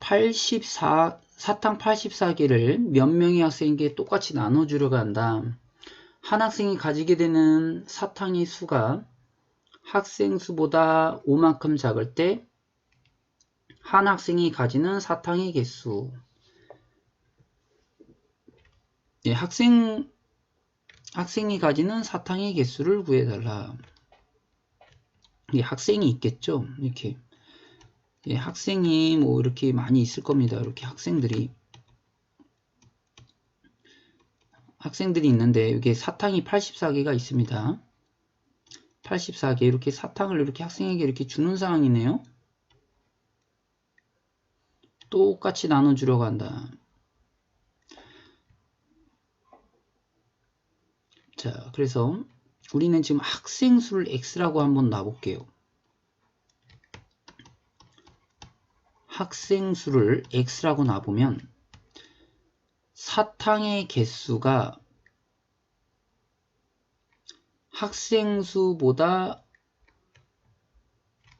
84, 사탕 84개를 몇 명의 학생에게 똑같이 나눠주려고 한다. 한 학생이 가지게 되는 사탕의 수가 학생 수보다 5만큼 작을 때 한 학생이 가지는 사탕의 개수. 예, 학생, 학생이 가지는 사탕의 개수를 구해달라. 예, 학생이 있겠죠? 이렇게. 예, 학생이 뭐 이렇게 많이 있을 겁니다. 이렇게 학생들이. 학생들이 있는데 여기 사탕이 84개가 있습니다. 84개 이렇게 사탕을 이렇게 학생에게 이렇게 주는 상황이네요. 똑같이 나눠주려고 한다. 자, 그래서 우리는 지금 학생 수를 x라고 한번 놔볼게요. 학생 수를 x라고 놔보면 사탕의 개수가 학생 수보다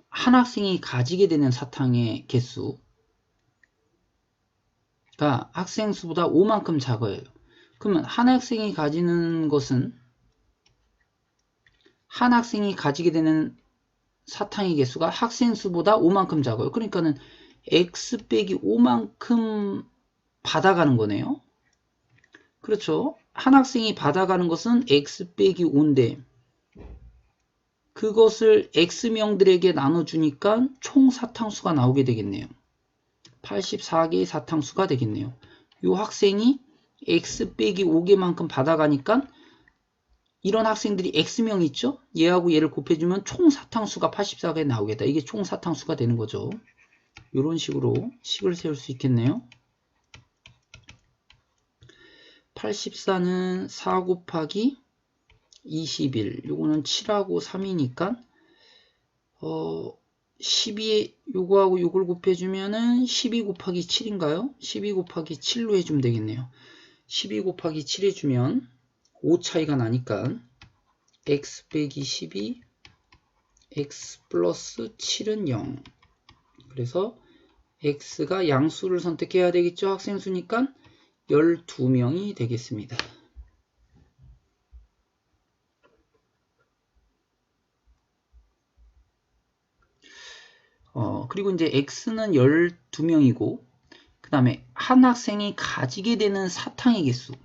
한 학생이 가지게 되는 사탕의 개수 가 학생 수보다 5만큼 작아요. 그러면 한 학생이 가지는 것은 한 학생이 가지게 되는 사탕의 개수가 학생 수보다 5만큼 작아요. 그러니까는 x 빼기 5만큼 받아가는 거네요. 그렇죠. 한 학생이 받아가는 것은 x 빼기 5인데 그것을 x명들에게 나눠주니까 총 사탕수가 나오게 되겠네요. 84개의 사탕수가 되겠네요. 이 학생이 x 빼기 5개만큼 받아가니까 이런 학생들이 x명 있죠? 얘하고 얘를 곱해주면 총 사탕수가 84개 나오겠다. 이게 총 사탕수가 되는 거죠. 이런 식으로 식을 세울 수 있겠네요. 84는 4 곱하기 21. 요거는 7하고 3이니까 어 12에 요거하고 요걸 곱해주면은 12 곱하기 7인가요? 12 곱하기 7로 해주면 되겠네요. 12 곱하기 7 해주면 5 차이가 나니까 x 빼기 12 x 플러스 7은 0 그래서 x가 양수를 선택해야 되겠죠? 학생 수니까 12명이 되겠습니다. 어, 그리고 이제 x는 12명이고 그 다음에 한 학생이 가지게 되는 사탕의 개수는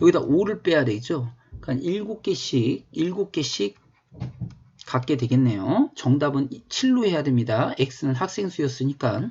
여기다 5를 빼야 되죠? 그러니까 7개씩 7개씩 갖게 되겠네요. 정답은 7로 해야 됩니다. X는 학생 수였으니까